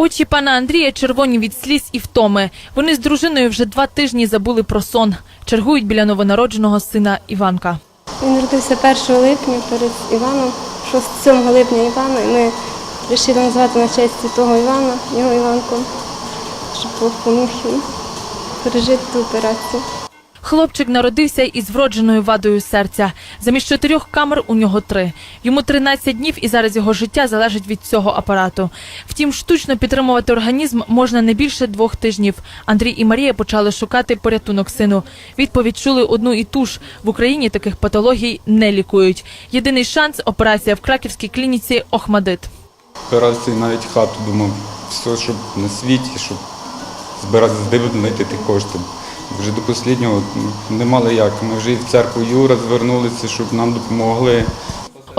Очі пана Андрія червоні від сліз і втоми. Вони з дружиною вже два тижні забули про сон. Чергують біля новонародженого сина Іванка. Він народився 1 липня перед Іваном, 6 7 липня Івана, і ми вирішили назвати на честь того Івана, його Іванком, щоб поміг пережити ту операцію. Хлопчик народився із вродженою вадою серця. Замість чотирьох камер у нього три. Йому 13 днів, і зараз його життя залежить від цього апарату. Втім, штучно підтримувати організм можна не більше двох тижнів. Андрій і Марія почали шукати порятунок сину. Відповідь чули одну і ту ж. В Україні таких патологій не лікують. Єдиний шанс операція в краківській клініці Охмадит. Операції навіть хату думав, все, щоб на світі, щоб збирати ті кошти. Вже до останнього не мали як. Ми вже і в церкву Юра звернулися, щоб нам допомогли.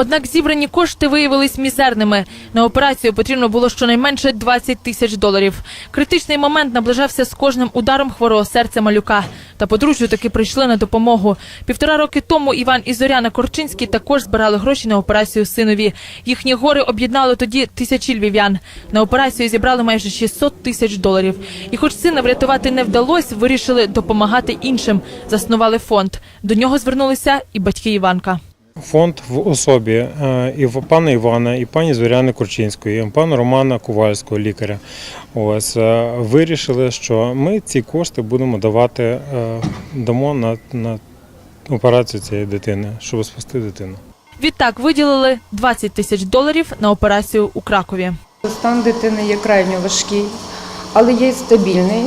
Однак зібрані кошти виявились мізерними. На операцію потрібно було щонайменше 20 тисяч доларів. Критичний момент наближався з кожним ударом хворого серця малюка. Та подружжю таки прийшли на допомогу. Півтора роки тому Іван і Зоряна Корчинські також збирали гроші на операцію синові. Їхні гори об'єднали тоді тисячі львів'ян. На операцію зібрали майже 600 тисяч доларів. І хоч сина врятувати не вдалося, вирішили допомагати іншим. Заснували фонд. До нього звернулися і батьки Іванка. Фонд в особі е, і в пана Івана, і пані Зоряни Курчинської, і пана Романа Ковальського, лікаря. Ось е, вирішили, що ми ці кошти будемо давати, е, дамо на, на операцію цієї дитини, щоб спасти дитину. Відтак виділили 20 тисяч доларів на операцію у Кракові. Стан дитини є крайньо важкий, але є стабільний.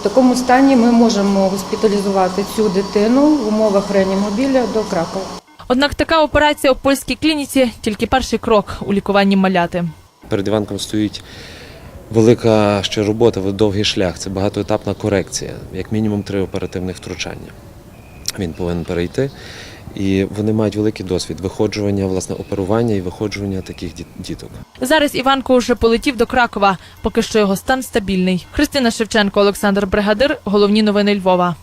В такому стані ми можемо госпіталізувати цю дитину в умовах реанімобіля до Кракова. Однак така операція у польській клініці тільки перший крок у лікуванні маляти. Перед Іванком стоїть велика ще робота, довгий шлях. Це багатоетапна корекція, як мінімум три оперативних втручання. Він повинен перейти. І вони мають великий досвід виходжування, власне, оперування і виходжування таких діток. Зараз Іванко вже полетів до Кракова, поки що його стан стабільний. Христина Шевченко, Олександр Бригадир. Головні новини Львова.